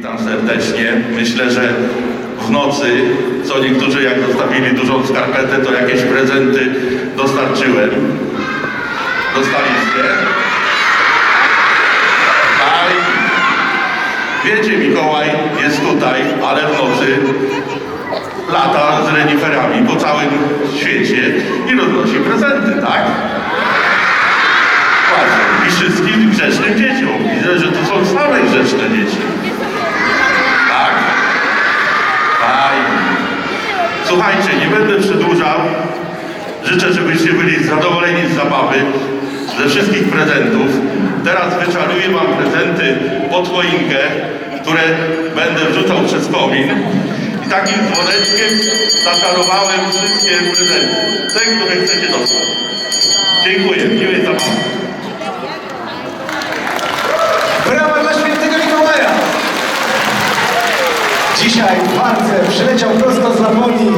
Witam serdecznie. Myślę, że w nocy, co niektórzy jak dostawili dużą skarpetę, to jakieś prezenty dostarczyłem. Dostaliście? Tak. Wiecie, Mikołaj jest tutaj, ale w nocy lata z reniferami po całym świecie i roznosi prezenty, tak? Właśnie. I wszystkim grzecznym dzieciom. Widzę, że to są same grzeczne dzieci. Tak? Fajnie. Słuchajcie, nie będę przedłużał. Życzę, żebyście byli zadowoleni z zabawy, ze wszystkich prezentów. Teraz wyczaruję Wam prezenty pod choinkę, które będę wrzucał przez komin. I takim dzwoneczkiem zaczarowałem wszystkie prezenty. Te, które chcecie dostać. Dziękuję. Miłej zabawy. Brawa dla świętego Mikołaja! Dzisiaj w Warce przyleciał prosto z Laponii,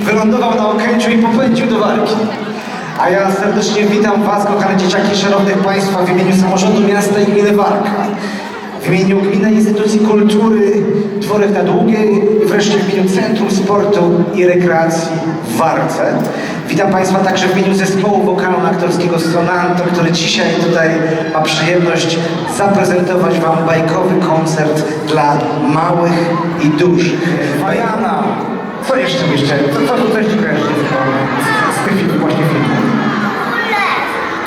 wylądował na Okęciu i popędził do Warki. A ja serdecznie witam Was, kochane dzieciaki, szanownych Państwa, w imieniu samorządu miasta i gminy Warka. W imieniu Gminnej Instytucji Kultury Dworek na Długiej i wreszcie w imieniu Centrum Sportu i Rekreacji w Warce. Witam Państwa także w imieniu zespołu wokalno-aktorskiego Sonanto, który dzisiaj tutaj ma przyjemność zaprezentować Wam bajkowy koncert dla małych i dużych. Mariana, co jeszcze jeszcze? Co, co tu coś tu kojarzy z, z tych filmów, właśnie filmów?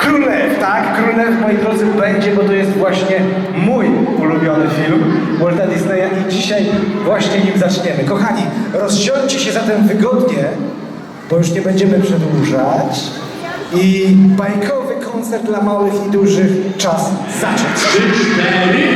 Królew, tak? Królew, moi drodzy, będzie, bo to jest właśnie mój ulubiony film Walta Disneya i dzisiaj właśnie nim zaczniemy. Kochani, rozsiądźcie się zatem wygodnie, bo już nie będziemy przedłużać. I bajkowy koncert dla małych i dużych czas zacząć. Trzy, cztery.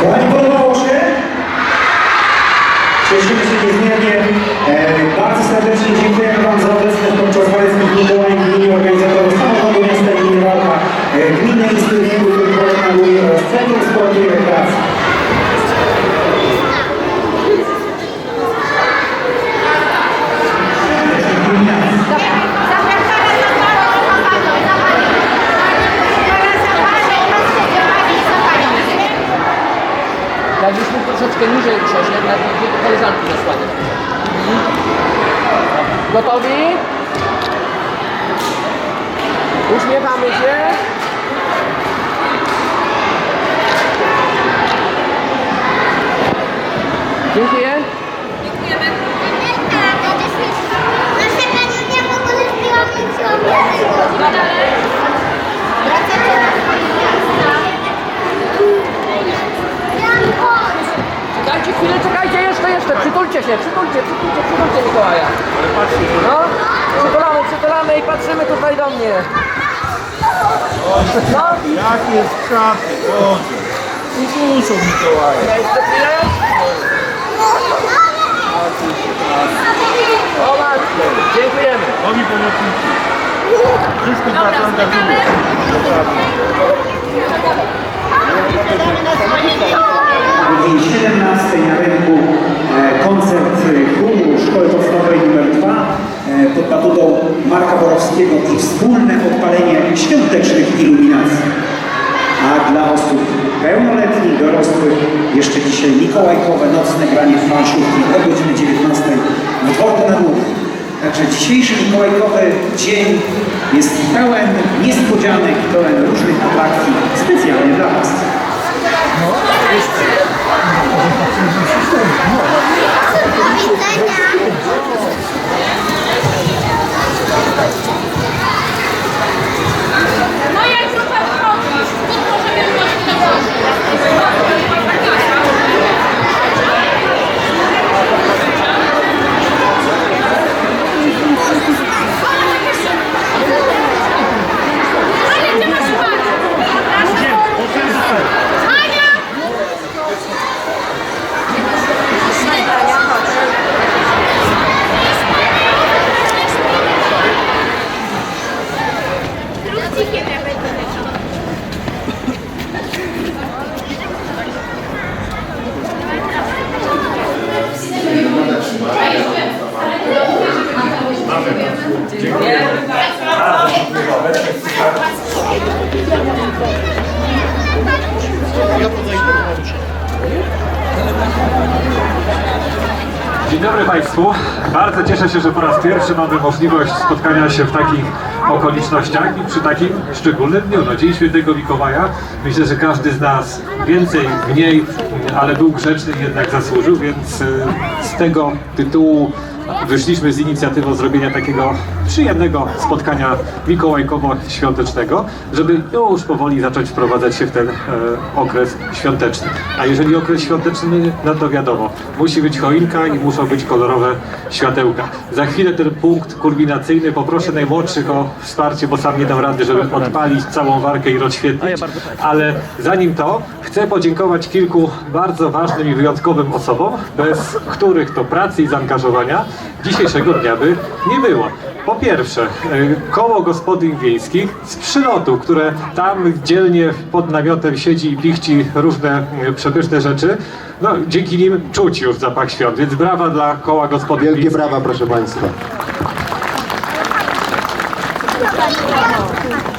Kochani, podobało się? Cieszymy się niezmiernie. E, bardzo serdecznie dziękujemy. Troszkę niżej usiąść, jednak koleżanki zasłania. Gotowi? Uśmiechamy się. Dziękuję. Nasza Kaniunia w ogóle zbiła Wracacie na swoje miasta. Jan, chodź! Czekajcie chwilę, czekajcie jeszcze, jeszcze. Przytulcie się, przytulcie, przytulcie, przytulcie Mikołaja. No, przytulamy, przytulamy i patrzymy tutaj do mnie. No, Jakie straty, Boże! I muszą Mikołaja. jeszcze chwilę. O matko, dziękujemy. Nowi pomocnicy. Wszystko was angażuje. O godzinie 17 na rynku e, koncert chóru Szkoły Podstawowej nr 2 e, pod batutą Marka Borowskiego i wspólne odpalenie świątecznych iluminacji. A dla osób pełnoletnich, dorosłych jeszcze dzisiaj mikołajkowe nocne granie w planszówki o godzinie 19 w dworku na. Także dzisiejszy mikołajkowy dzień jest pełen niespodzianek, pełen różnych atrakcji specjalnie dla Was. Do widzenia! Bardzo cieszę się, że po raz pierwszy mamy możliwość spotkania się w takich okolicznościach i przy takim szczególnym dniu. No, Dzień Świętego Mikołaja. Myślę, że każdy z nas więcej, mniej, ale był grzeczny i jednak zasłużył, więc y, z tego tytułu wyszliśmy z inicjatywą zrobienia takiego przyjemnego spotkania mikołajkowo-świątecznego, żeby już powoli zacząć wprowadzać się w ten e, okres świąteczny. A jeżeli okres świąteczny, no to wiadomo, musi być choinka i muszą być kolorowe światełka. Za chwilę ten punkt kulminacyjny poproszę najmłodszych o wsparcie, bo sam nie dam rady, żeby odpalić całą warkę i rozświetlić. Ale zanim to, chcę podziękować kilku bardzo ważnym i wyjątkowym osobom, bez których to pracy i zaangażowania dzisiejszego dnia by nie było. Po pierwsze, y, koło gospodyń wiejskich z przylotu, które tam dzielnie pod namiotem siedzi i pichci różne y, przepyszne rzeczy. No, dzięki nim czuć już zapach świąt, więc brawa dla koła gospodyń Wielkie wiejskich. brawa, proszę Państwa.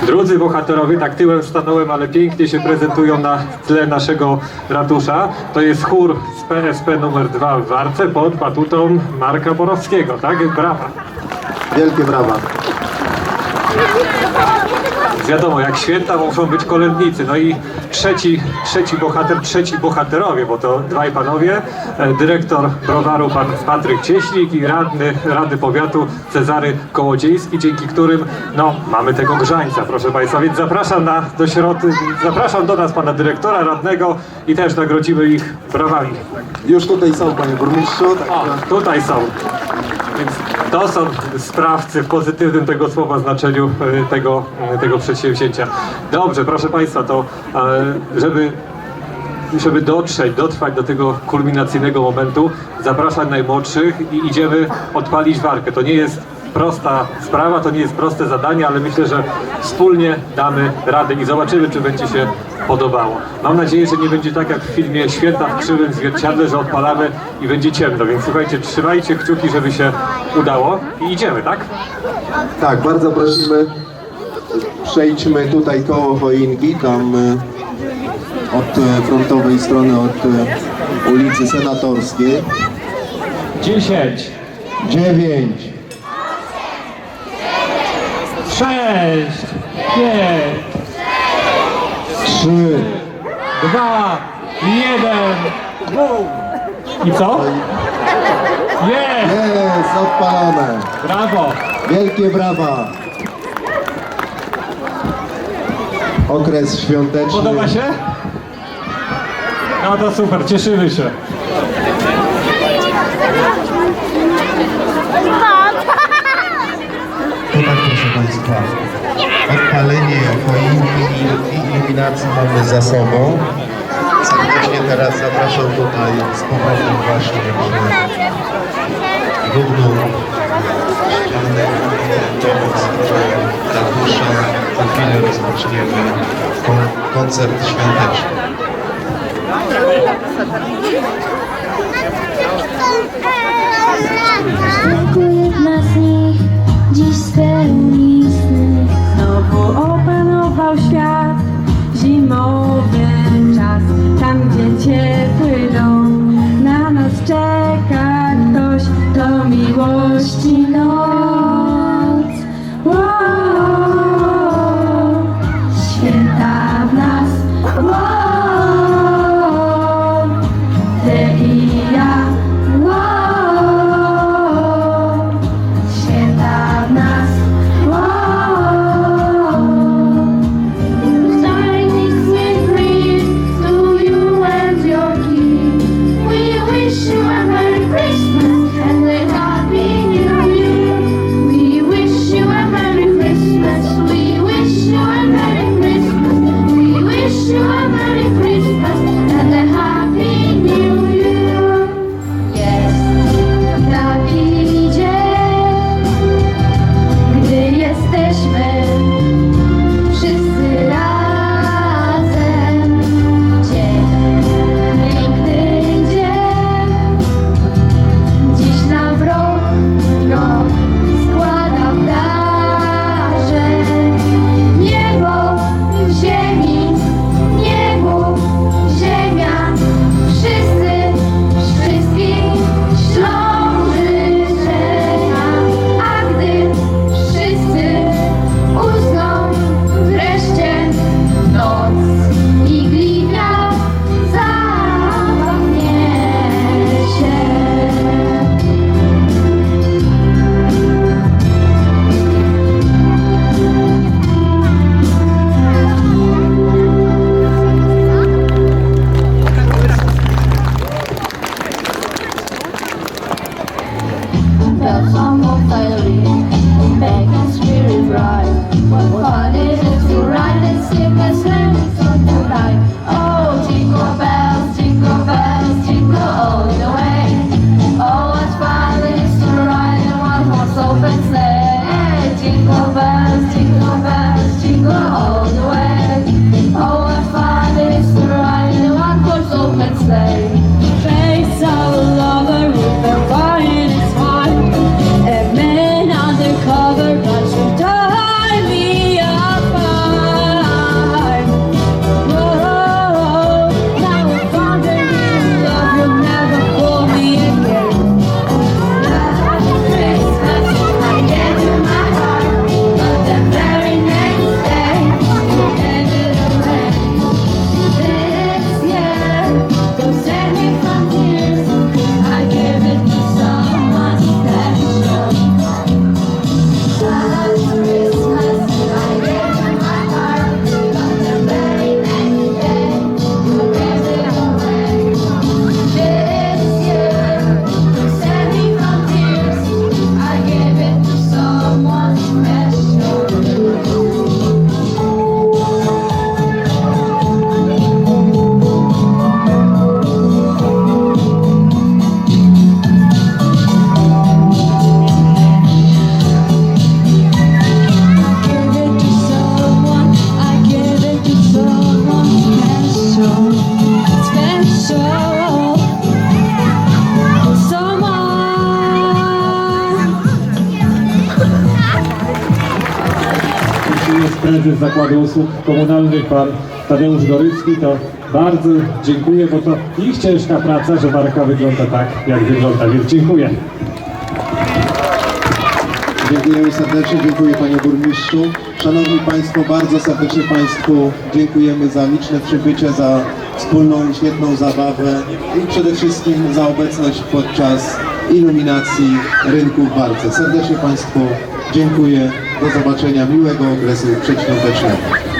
Drudzy bohaterowie, tak tyłem stanąłem, ale pięknie się prezentują na tle naszego ratusza. To jest chór z PSP numer 2 w Warce pod batutą Marka Borowskiego, tak? Brawa. Wielkie brawa. Wiadomo, jak święta muszą być kolędnicy. No i trzeci, trzeci bohater, trzeci bohaterowie, bo to dwaj panowie, e, dyrektor browaru pan Patryk Cieślik i radny Rady Powiatu Cezary Kołodziejski, dzięki którym no, mamy tego grzańca, proszę Państwa. Więc zapraszam na, do środka, zapraszam do nas pana dyrektora, radnego i też nagrodzimy ich brawami. Już tutaj są, Panie Burmistrzu. Tak, O, tutaj są. Więc to są sprawcy w pozytywnym tego słowa znaczeniu e, tego, e, tego przedsięwzięcia. Dobrze, proszę Państwa, to e, żeby żeby dotrzeć, dotrwać do tego kulminacyjnego momentu, zapraszam najmłodszych i idziemy odpalić walkę. To nie jest prosta sprawa, to nie jest proste zadanie, ale myślę, że wspólnie damy radę i zobaczymy, czy będzie się podobało. Mam nadzieję, że nie będzie tak jak w filmie Święta w krzywym zwierciadle, że odpalamy i będzie ciemno, więc słuchajcie, trzymajcie kciuki, żeby się udało i idziemy, tak? Tak, bardzo prosimy, przejdźmy tutaj koło choinki, tam e, od e, frontowej strony, od e, ulicy Senatorskiej. 10, 9, sześć, pięć, trzy, dwa, jeden, bum! I co? Jest! Jest, odpalone. Brawo! Wielkie brawa. Okres świąteczny. Podoba się? No to super, cieszymy się. choinki i iluminacji mamy za sobą. Serdecznie teraz zapraszam tutaj z powrotem właśnie przy Google Domoc Ratusza. Za chwilę rozpoczniemy kon koncert świąteczny. Dziękuję. Zakładu Usług Komunalnych pan Tadeusz Gorycki, to bardzo dziękuję, bo to ich ciężka praca, że marka wygląda tak, jak wygląda, więc dziękuję. Dziękujemy serdecznie, dziękuję Panie Burmistrzu. Szanowni Państwo, bardzo serdecznie Państwu dziękujemy za liczne przybycie, za wspólną i świetną zabawę i przede wszystkim za obecność podczas iluminacji rynku w Barce. Serdecznie Państwu dziękuję. Do zobaczenia. Miłego okresu przedświątecznego.